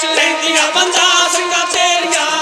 ਚ ਲੈਂਦੀਆਂ ਬੰਦਾ ਸਿੰਘਾਂ ਤੇਰੀਆਂ।